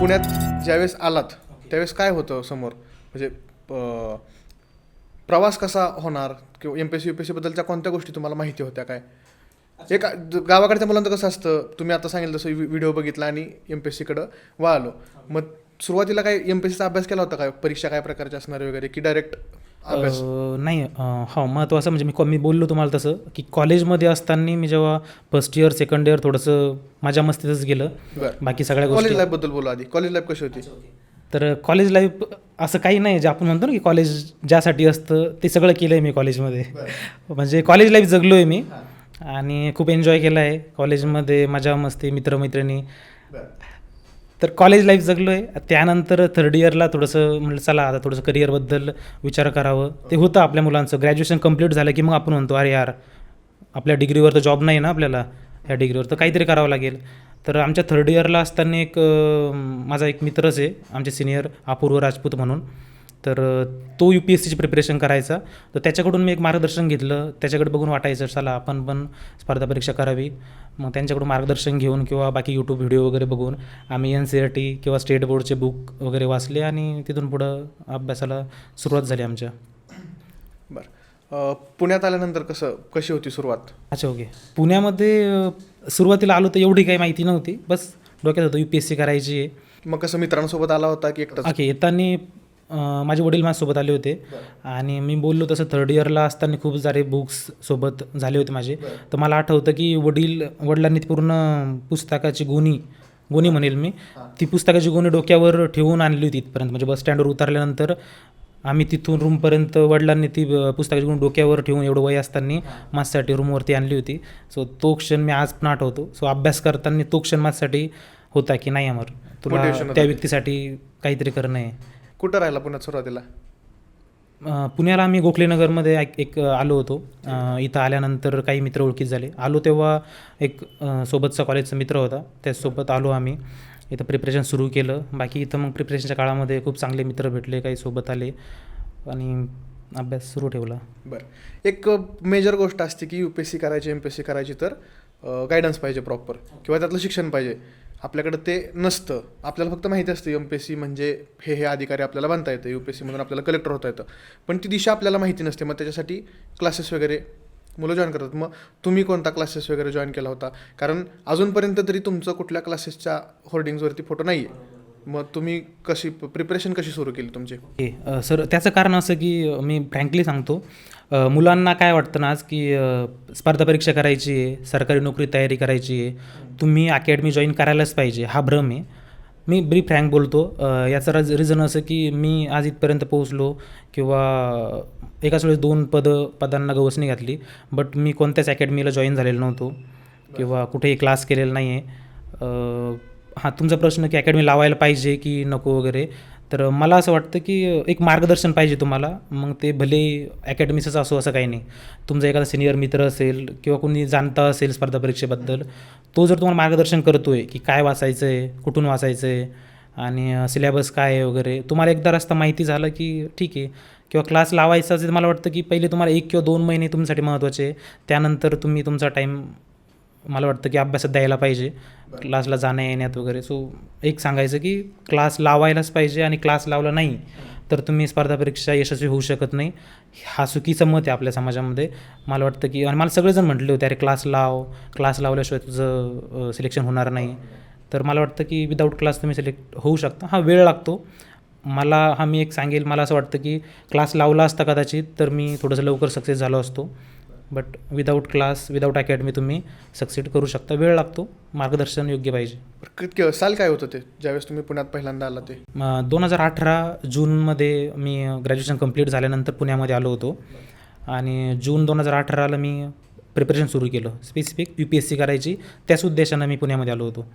पुण्यात ज्यावेळेस आलात त्यावेळेस काय होतं समोर? म्हणजे प्रवास कसा होणार? किंवा M P S C U P S सीबद्दलच्या कोणत्या गोष्टी तुम्हाला माहिती होत्या काय? एक गावाकडच्या मुलांचं कसं असतं? तुम्ही आता सांगितलं तसं व्हिडिओ बघितला आणि एम पी एस सीकडं वळालो मग सुरुवातीला काय एम पी एस सीचा अभ्यास केला होता काय? परीक्षा काय प्रकारच्या असणार वगैरे? की डायरेक्ट अभ्यास? नाही हो महत्त्वाचं म्हणजे मी कॉ- मी बोललो तुम्हाला तसं की कॉलेजमध्ये असताना मी जेव्हा फर्स्ट इयर सेकंड इयर थोडंसं माझ्या मस्तीतच गेलं. बरं. बाकी सगळ्या कॉलेज गोष्टी लाईफबद्दल बोला आधी. कॉलेज लाईफ कशी होती? तर कॉलेज लाईफ असं काही नाही जे आपण म्हणतो ना की कॉलेज ज्यासाठी असतं ते सगळं केलं आहे मी कॉलेजमध्ये म्हणजे कॉलेज लाईफ जगलो आहे मी आणि खूप एन्जॉय केलं आहे कॉलेजमध्ये मजा मस्ती मित्रमैत्रिणी तर कॉलेज लाईफ जगलो आहे त्यानंतर थर्ड इयरला थोडंसं म्हटलं चला आता थोडंसं करिअरबद्दल विचार करावं. ते होतं आपल्या मुलांचं. ग्रॅज्युएशन कंप्लीट झालं की मग आपण म्हणतो अरे यार आपल्या डिग्रीवर तर जॉब नाही ना आपल्याला. ह्या डिग्रीवर तर काहीतरी करावं लागेल. तर आमच्या थर्ड इयरला असताना एक माझा एक मित्रच आहे आमचे सिनियर अपूर्व राजपूत म्हणून. तर तो यू पी एस सीची प्रिपरेशन करायचा. तर त्याच्याकडून मी एक मार्गदर्शन घेतलं. त्याच्याकडे बघून वाटायचं चला आपण पण स्पर्धा परीक्षा करावी. मग त्यांच्याकडून मार्गदर्शन घेऊन किंवा बाकी यूट्यूब व्हिडिओ वगैरे बघून आम्ही एन सी आर टी किंवा स्टेट बोर्डचे बुक वगैरे वाचले आणि तिथून पुढं अभ्यासाला सुरुवात झाली आमच्या. बरं. पुण्यात आल्यानंतर कसं कशी होती सुरुवात? अच्छा ओके. पुण्यामध्ये सुरुवातीला आलो तर एवढी काही माहिती नव्हती. बस डोक्यात होतं यू पी एस सी करायची आहे. मग कसं मित्रांसोबत आला होता की ओके येताना माझे वडील माझ्यासोबत आले होते. आणि मी बोललो तसं थर्ड इयरला असताना खूप सारे बुक्स सोबत झाले होते माझे. तर मला आठवतं की वडील वडिलांनी ती पूर्ण पुस्तकाची गोणी गोणी म्हणेल मी ती पुस्तकाची गोणी डोक्यावर ठेवून आणली होती इथपर्यंत. म्हणजे बस स्टँडवर उतरल्यानंतर आम्ही तिथून रूमपर्यंत वडिलांनी ती पुस्तकाची गोणी डोक्यावर ठेवून एवढं वय असताना माझ्यासाठी रूमवरती आणली होती. सो तो क्षण मी आज पण आठवतो. सो अभ्यास करताना तो क्षण माझ्यासाठी होता की नाही अमर? तुला त्या. व्यक्तीसाठी काहीतरी करणं आहे. कुठं राहिला पुण्यात सुरुवातीला? अ, पुण्याला आम्ही गोखलेनगरमध्ये एक एक आलो होतो. अ, इथं आल्यानंतर काही मित्र ओळखीत झाले. आलो तेव्हा एक अ, सोबतचा कॉलेजचा मित्र होता. त्याचसोबत आलो आम्ही. इथं प्रिपरेशन सुरू केलं. बाकी इथं मग प्रिपरेशनच्या काळामध्ये खूप चांगले मित्र भेटले काही सोबत आले. आणि अभ्यास सुरू ठेवला. बरं. एक मेजर गोष्ट असते की यू पी एस सी करायची एम पी एस सी करायची तर गायडन्स पाहिजे प्रॉपर किंवा त्यातलं शिक्षण पाहिजे. आपल्याकडं ते नसतं. आपल्याला फक्त माहिती असतं एम पी एस सी म्हणजे हे हे अधिकारी आपल्याला बनता येतं. यू पी एस सीमधून आपल्याला कलेक्टर होता येतं. पण ती दिशा आपल्याला माहिती नसते. मग त्याच्यासाठी क्लासेस वगैरे मुलं जॉईन करतात. मग तुम्ही कोणता क्लासेस वगैरे जॉईन केला होता? कारण अजूनपर्यंत तरी तुमचं कुठल्या क्लासेसच्या होर्डिंग्सवरती फोटो नाही आहे मग तुम्ही कशी प्रिपरेशन कशी सुरू केली तुमची? ओके सर त्याचं कारण असं की मी फ्रँकली सांगतो अ, मुलांना काय वाटतं ना आज की अ, स्पर्धा परीक्षा करायची आहे सरकारी नोकरी तयारी करायची आहे तुम्ही अकॅडमी जॉईन करायलाच पाहिजे हा भ्रम आहे. मी ब्री फ्रँक बोलतो अ, याचं रज रिझन असं की मी आज इथपर्यंत पोहोचलो किंवा एकाच वेळेस दोन पदं पदांना गवसणी घातली बट मी कोणत्याच अकॅडमीला जॉईन झालेलो नव्हतो किंवा कुठेही क्लास केलेला नाही आहे हां तुमचा प्रश्न की अकॅडमी लावायला पाहिजे की नको वगैरे? तर मला असं वाटतं की एक मार्गदर्शन पाहिजे तुम्हाला. मग ते भले अकॅडमीचंच असो असं काही नाही. तुमचा एखादा सिनियर मित्र असेल किंवा कोणी जाणता असेल स्पर्धा परीक्षेबद्दल तो जर तुम्हाला मार्गदर्शन करतो आहे की काय वाचायचं आहे कुठून वाचायचं आहे आणि सिलेबस काय आहे वगैरे तुम्हाला एकदा रस्ता माहिती झालं की ठीक आहे. किंवा क्लास लावायचा असेल मला वाटतं की पहिले तुम्हाला एक किंवा दोन महिने तुमच्यासाठी महत्त्वाचे त्यानंतर तुम्ही तुमचा टाईम मला वाटतं की अभ्यासात द्यायला पाहिजे. क्लासला जाण्या येण्यात वगैरे. सो एक सांगायचं की क्लास लावायलाच पाहिजे आणि क्लास लावला नाही तर तुम्ही स्पर्धा परीक्षा यशस्वी होऊ शकत नाही. हा चुकीचं मत आहे आपल्या समाजामध्ये. मला वाटतं की आणि मला सगळेजण म्हटले होते अरे क्लास लाव. क्लास लावल्याशिवाय तुझं सिलेक्शन होणार नाही. तर मला वाटतं की विदाऊट क्लास तुम्ही सिलेक्ट होऊ शकता. हा वेळ लागतो. मला हा मी एक सांगेल. मला असं वाटतं की क्लास लावला असता कदाचित तर मी थोडंसं लवकर सक्सेस झालो असतो. But without class without academy तुम्ही सक्सीड करू शकता. वेळ लागतो. मार्गदर्शन योग्य पाहिजे. साल काय होतं ते? ज्यावेळेस तुम्ही पुण्यात पहिल्यांदा आला ते? दोन हजार अठरा जूनमध्ये मी ग्रॅज्युएशन कंप्लीट झाल्यानंतर पुण्यामध्ये आलो होतो. आणि जून दोन हजार अठराला मी प्रिपरेशन सुरू केलं. Specific U P S C करायची. त्याच उद्देशानं मी पुण्यामध्ये आलो होतो.